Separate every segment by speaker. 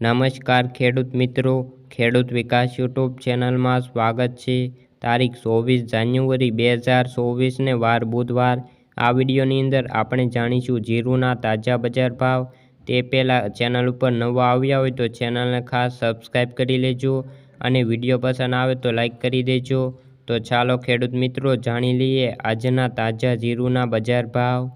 Speaker 1: નમસ્કાર ખેડૂત મિત્રો, ખેડૂત વિકાસ યુટ્યુબ ચેનલમાં સ્વાગત છે. તારીખ ચોવીસ જાન્યુઆરી બે હજાર ચોવીસને વાર બુધવાર. આ વિડીયોની અંદર આપણે જાણીશું જીરુના તાજા બજાર ભાવ. તે પહેલાં ચેનલ ઉપર નવા આવ્યા હોય તો ચેનલને ખાસ સબસ્ક્રાઈબ કરી લેજો અને વીડિયો પસંદ આવે તો લાઈક કરી દેજો. તો ચાલો ખેડૂત મિત્રો, જાણી લઈએ આજના તાજા જીરુના બજાર ભાવ.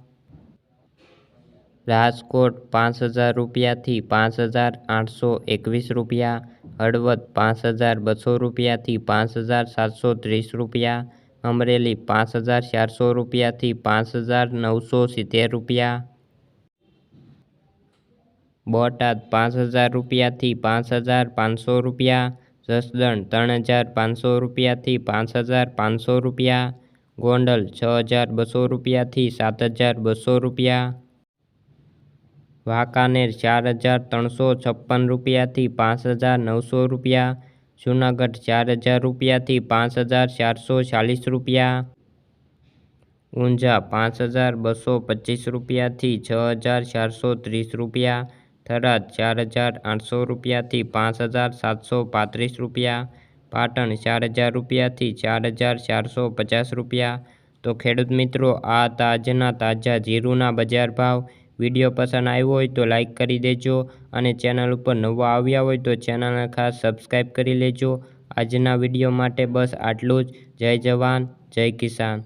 Speaker 1: રાજકોટ પાંચ હજાર રૂપિયાથી પાંચ હજાર આઠસો એકવીસ રૂપિયા, હળવદ પાંચ હજાર બસો રૂપિયાથી પાંચ હજાર સાતસો ત્રીસ રૂપિયા, અમરેલી પાંચ હજાર ચારસો રૂપિયાથી પાંચ હજાર નવસો સિત્તેર રૂપિયા. બોટાદ પાંચ હજાર રૂપિયાથી પાંચ હજાર પાંચસો રૂપિયા, જસદણ ત્રણ હજાર પાંચસો રૂપિયાથી પાંચ હજાર પાંચસો રૂપિયા, ગોંડલ છ હજાર બસો રૂપિયાથી સાત હજાર બસો રૂપિયા. વાંકાનેર ચાર હજાર ત્રણસો છપ્પન રૂપિયાથી પાંચ હજાર નવસો રૂપિયા, જૂનાગઢ ચાર હજાર રૂપિયાથી પાંચ હજાર ચારસો ચાલીસ રૂપિયા, ઊંઝા પાંચ હજાર બસો પચીસ રૂપિયાથી છ હજાર ચારસો ત્રીસ રૂપિયા, થરાદ ચાર હજાર આઠસો રૂપિયાથી પાંચ હજાર સાતસો પાંત્રીસ રૂપિયા, પાટણ ચાર હજાર રૂપિયાથી ચાર હજાર ચારસો પચાસ રૂપિયા. તો ખેડૂત મિત્રો, આ તાજના તાજા જીરુના બજાર ભાવ વીડિયો પસંદ આવ્યો હોય તો લાઇક કરી દેજો અને ચેનલ ઉપર નવા આવ્યા હોય તો ચેનલને ખાસ સબસ્ક્રાઈબ કરી લેજો. આજના વીડિયો માટે બસ આટલું જ. જય જવાન, જય કિસાન.